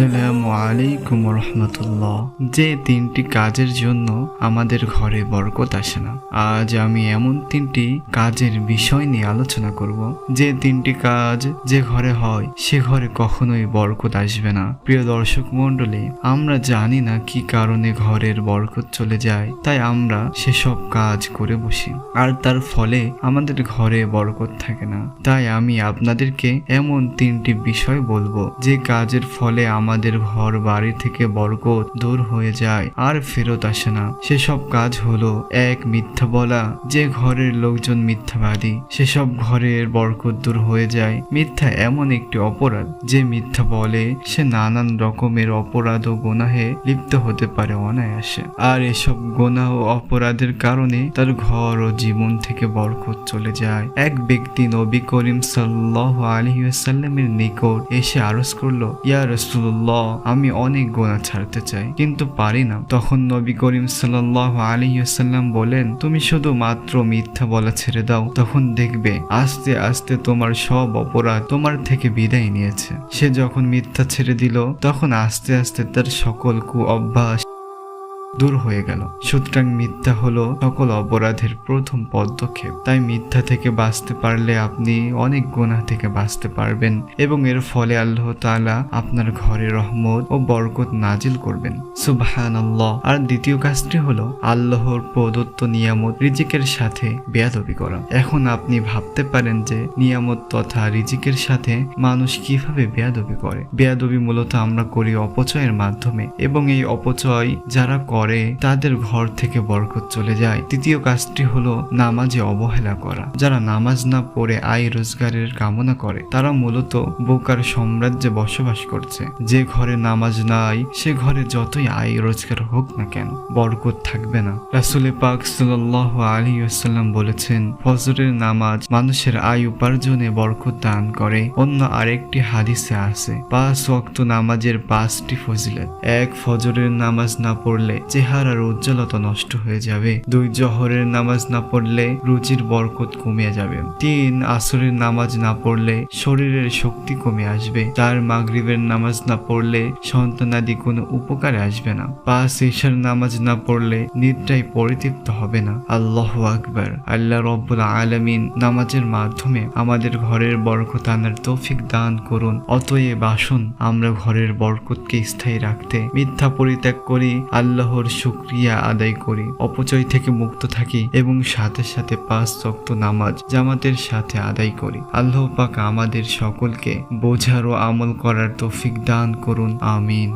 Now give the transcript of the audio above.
আসসালামু আলাইকুম রহমতুল্লাহ। যে তিনটি কাজের জন্য আমাদের ঘরে বরকত আসে না, আজ আমি এমন তিনটি কাজের বিষয় নিয়ে আলোচনা করব। যে তিনটি কাজ যে ঘরে হয়, সে ঘরে কখনোই বরকত আসবে না। প্রিয় দর্শক মণ্ডলী, আমরা জানি না কি কারণে ঘরের বরকত চলে যায়, তাই আমরা সেসব কাজ করে বসি। আর তার ফলে আমাদের ঘরে বরকত থাকে না। তাই আমি আপনাদেরকে এমন তিনটি বিষয় বলব, যে কাজের ফলে আমাদের ঘর বাড়ি থেকে বরকত দূর হয়ে যায়, আর ফেরত আসে না। সেসব কাজ হলো এক মিথ্যা বলা, যে ঘরের লোকজন মিথ্যাবাদী। সেসব ঘরের বরকত দূর হয়ে যায়। মিথ্যা এমন একটি অপরাধ, যে মিথ্যা বলে সে নানান রকমের অপরাধ ও গোনাহে লিপ্ত হতে পারে অনায়াসে। আর এসব গোনা ও অপরাধের কারণে তার ঘর ও জীবন থেকে বরকত চলে যায়। এক ব্যক্তি নবী করিম সাল্লাহ আলহিউসাল্লামের নিকট এসে আরজ করল, ইয়া রসুল্লাহ আমি অনেক গোনা ছাড়তে চাই, কিন্তু পারি না। তখন নবী করিম সাল্লাহ আলিয়াল্লাম বলেন, তুমি শুধু মাত্র মিথ্যা বলা ছেড়ে দাও। তখন দেখবে আস্তে আস্তে তোমার সব অপরাধ তোমার থেকে বিদায় নিয়েছে। সে যখন মিথ্যা ছেড়ে দিল, তখন আস্তে আস্তে তার সকল কু অভ্যাস দূর হয়ে গেল। সুতরাং মিথ্যা হলো সকল অপরাধের প্রথম পদক্ষেপ। তাই মিথ্যা থেকে বাঁচতে পারলে আপনি অনেক গুনাহ থেকে বাঁচতে পারবেন এবং এর ফলে আল্লাহ তাআলা আপনার ঘরে রহমত ও বরকত নাজিল করবেন। সুবহান আর দ্বিতীয় কাজটি হলো আল্লাহর প্রদত্ত নিয়ামত রিজিকের সাথে বেয়াদবি করা। এখন আপনি ভাবতে পারেন যে নিয়ামত তথা রিজিকের সাথে মানুষ কীভাবে বেয়াদবি করে। বেয়াদবি মূলত আমরা করি অপচয়ের মাধ্যমে এবং এই অপচয় যারা তাদের ঘর থেকে বরকত চলে যায়। তৃতীয় কাজটি হলো নামাজে অবহেলা করা। যারা নামাজ না পড়ে আয় রোজগারের কামনা করে, তারা মূলত বোকার সাম্রাজ্যে বসবাস করছে। যে ঘরে নামাজ নাই, সে ঘরে যতই আয় রোজগার হোক না কেন, বরকত থাকবে না। রাসুলে পাক সাল্লাহ আলী আসাল্লাম বলেছেন, ফজরের নামাজ মানুষের আয় উপার্জনে বরকত দান করে। অন্য আরেকটি হাদিসে আছে, পাঁচ ওয়াক্ত নামাজের পাঁচটি ফজিলত। এক, ফজরের নামাজ না পড়লে চেহারার উজ্জ্বলতা নষ্ট হয়ে যাবে। দুই জহরের নামাজ না পড়লে রুচির বরকত কমে যাবে। তিন, আসরের নামাজ না পড়লে শরীরের শক্তি কমে আসবে। চার, মাগরিবের নামাজ না পড়লে সন্তানাদি কোনো উপকারে আসবে না। পাঁচ, ঈশার নামাজ না পড়লে নিদ্রায় পরিতৃপ্ত হবে না। আল্লাহ আকবার। আল্লাহ রব্বুল আলমিন নামাজের মাধ্যমে আমাদের ঘরের বরকত আনার তৌফিক দান করুন। অতএব আসুন আমরা ঘরের বরকতকে স্থায়ী রাখতে মিথ্যা পরিত্যাগ করি। আল্লাহর শুক্রিয়া আদায় করি। অপচয় থেকে মুক্ত থাকি এবং সাথে সাথে পাঁচ শক্ত নামাজ জামাতের সাথে আদায় করি। আল্লাহ পাক আমাদের সকলকে বোঝার ও আমল করার তৌফিক দান করুন। আমিন।